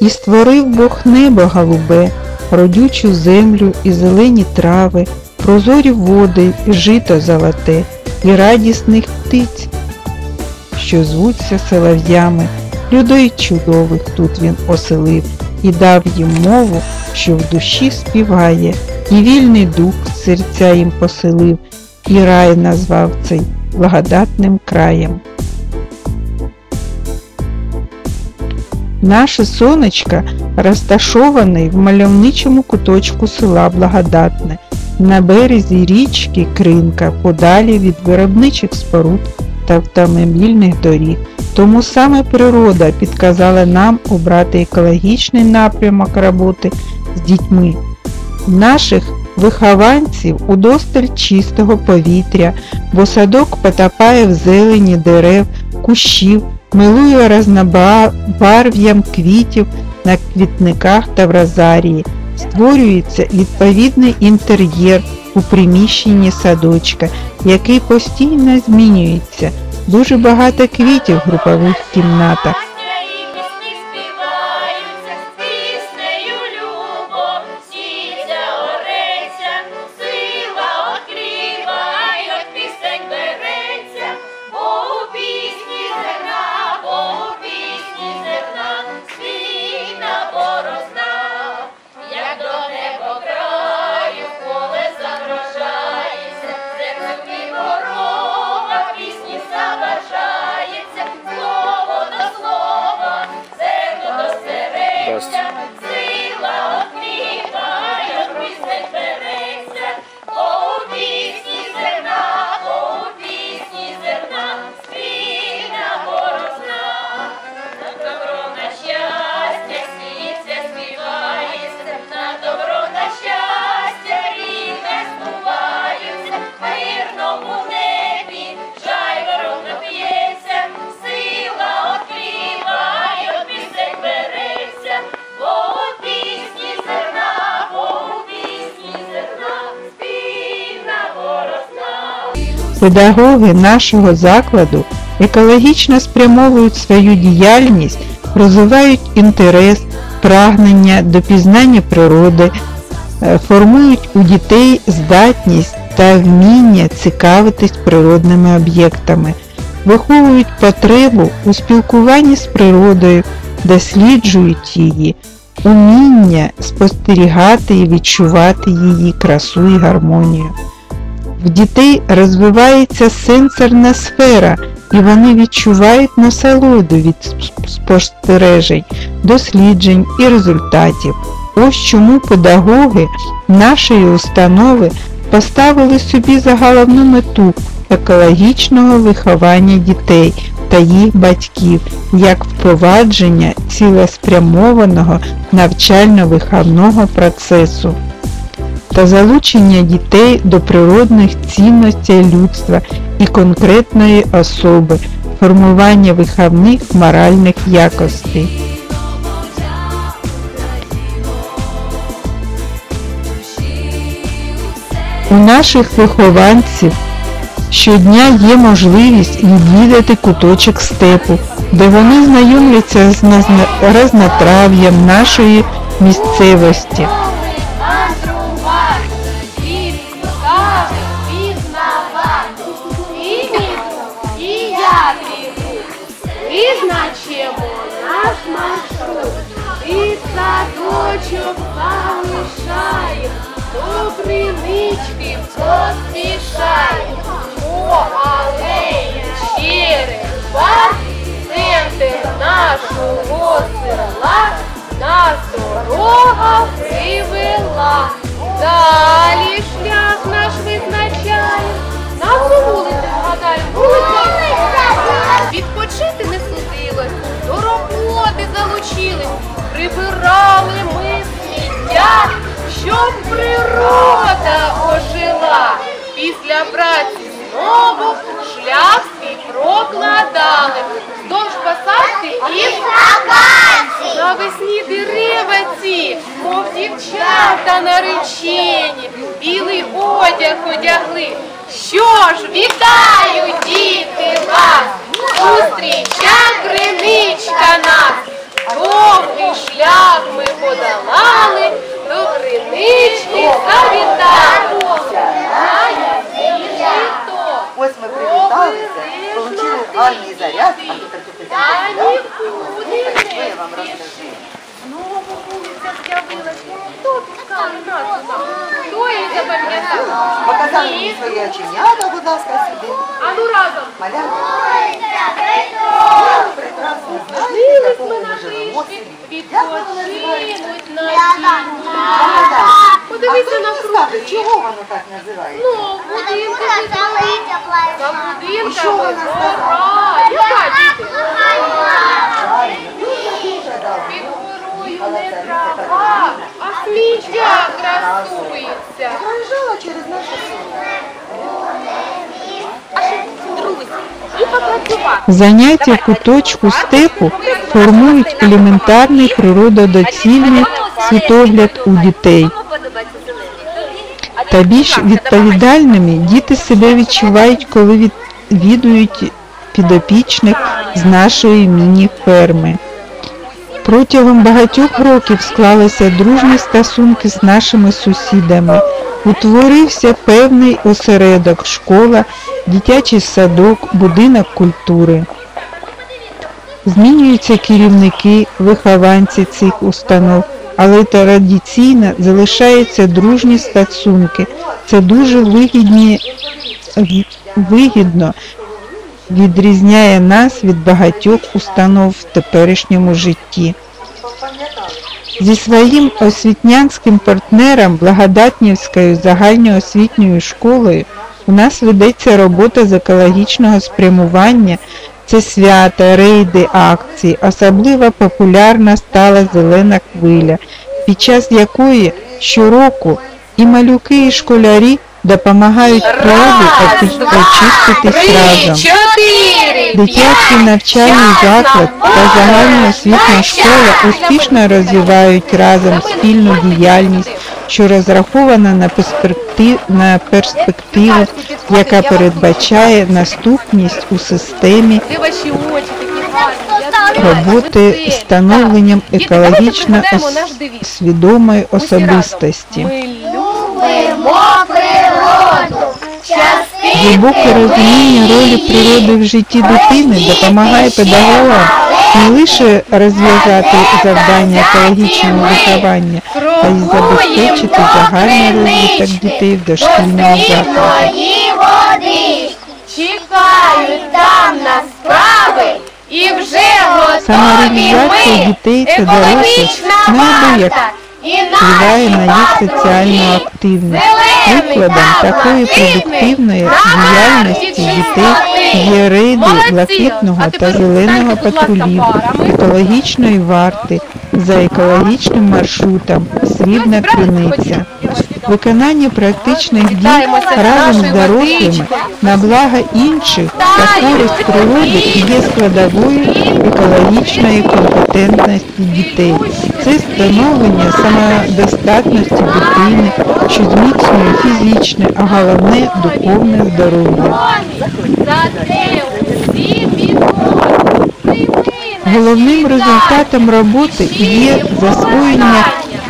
І створив Бог небо голубе, родючу землю і зелені трави, прозорі води, і жито золоте, і радісних птиць, що звуться солов'ями, людей чудових тут він оселив, і дав їм мову, що в душі співає, і вільний дух серця їм поселив, і рай назвав цей благодатним краєм. Наше сонечко розташований в мальовничому куточку села Благодатне, на березі річки Кринка, подалі від виробничих споруд та автомобільних доріг. Тому саме природа підказала нам обрати екологічний напрямок роботи з дітьми. Наших вихованців удосталь чистого повітря, бо садок потопає в зелені дерев, кущів, милує разнобарв'ям квітів на квітниках та в розарії. Створюється відповідний інтер'єр у приміщенні садочка, який постійно змінюється. Дуже багато квітів в групових кімнатах. Педагоги нашого закладу екологічно спрямовують свою діяльність, розвивають інтерес, прагнення до пізнання природи, е, формують у дітей здатність та вміння цікавитись природними об'єктами, виховують потребу у спілкуванні з природою, досліджують її, уміння спостерігати і відчувати її красу і гармонію. В дітей розвивається сенсорна сфера, і вони відчувають насолоду від спостережень, досліджень і результатів. Ось чому педагоги нашої установи поставили собі за головну мету екологічного виховання дітей та їх батьків як впровадження цілеспрямованого навчально-виховного процесу та залучення дітей до природних цінностей людства і конкретної особи, формування виховних моральних якостей. У наших вихованців щодня є можливість відвідати куточок степу, де вони знайомляться з разнотрав'ям нашої місцевості. Маршрут, і садочок залишаємо, до кринички поспішаємо. По алеї через парк, центр нашого села, нас дорога привела. Далі шлях наш визначає. Назву вулиці згадаю. Роботи залучились, прибирали ми сміття, щоб природа ожила. Після праці знову шлях свій прокладали. Вздовж посадки і Навесні дерева ці, мов дівчата наречені, білий одяг одягли. Що ж, вітаю, діти, вас! Зустріча криничка нас! Довгий шлях ми подолали, до кринички завітали. Ось ми привіталися, отримали гарний заряд, а тепер тут Та Що я вам розкажу? Знову вулиця з'явилась. Хто пускав нас туди? Хто її запам'ятав? Показали мені свої оченята, будь ласка, сюди. А ну разом. Малянка. Прекрасно на відпочинуть наші. Богдан, Подивися а на круги. чого воно так називається? Ну, будинки за сказала? гора. Яка. Під горою не трава, а хмічка красується. Проїжджала через наше село. Заняття в куточку степу формують елементарний природодоцільний світогляд у дітей. Та більш відповідальними діти себе відчувають, коли відвідують підопічних з нашої міні-ферми. Протягом багатьох років склалися дружні стосунки з нашими сусідами. Утворився певний осередок, школа, дитячий садок, будинок культури. Змінюються керівники, вихованці цих установ, але традиційно залишаються дружні стосунки. Це дуже вигідні, вигідно відрізняє нас від багатьох установ в теперішньому житті. Зі своїм освітнянським партнером Благодатнівською загальноосвітньою школою у нас ведеться робота з екологічного спрямування. Це свята, рейди, акції. Особливо популярна стала зелена хвиля, під час якої щороку і малюки, і школярі допомагають природі очи- очиститись разом. Дитячий навчальний заклад та загальноосвітня школа успішно розвивають разом спільну діяльність, що розрахована на перспектив, на перспективу, яка передбачає наступність у системі роботи встановленням екологічно свідомої особистості. Ми любимо природу. Глибоке розуміння ролі природи в житті дитини допомагає педагогам не лише розв'язати завдання екологічного виховання, а й забезпечити загальний розвиток дітей в дошкільному закладі. І вже готові дітей та дорослих варта і впливає на їх соціальну активність. Прикладом такої продуктивної діяльності дітей є рейди блакитного та зеленого патрулів, екологічної варти за екологічним маршрутом Срібна криниця. Виконання практичних дій разом з дорослими на благо інших та користь природи є складовою екологічної компетентності дітей. Це становлення самодостатності дитини, що зміцнює фізичне, а головне духовне здоров'я. Головним результатом роботи є засвоєння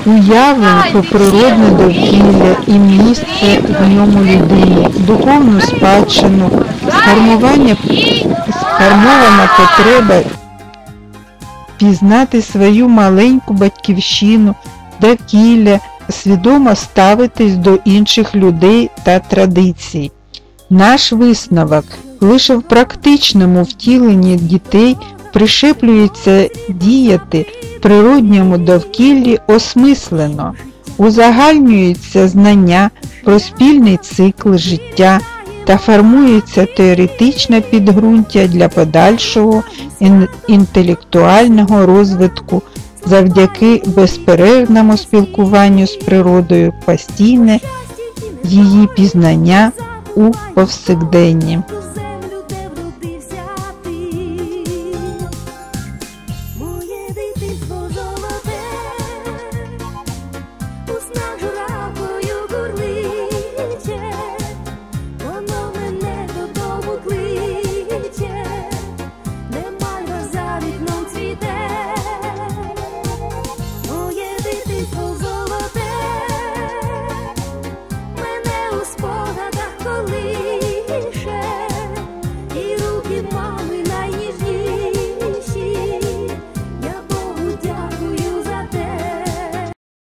уявлень про природне довкілля і місце в ньому людині, духовну спадщину, сформування, сформована потреба пізнати свою маленьку батьківщину, довкілля, свідомо ставитись до інших людей та традицій. Наш висновок лише в практичному втіленні дітей пришеплюється діяти в природньому довкіллі осмислено, узагальнюються знання про спільний цикл життя та формується теоретичне підґрунтя для подальшого ін- інтелектуального розвитку завдяки безперервному спілкуванню з природою, постійне її пізнання у повсякденні.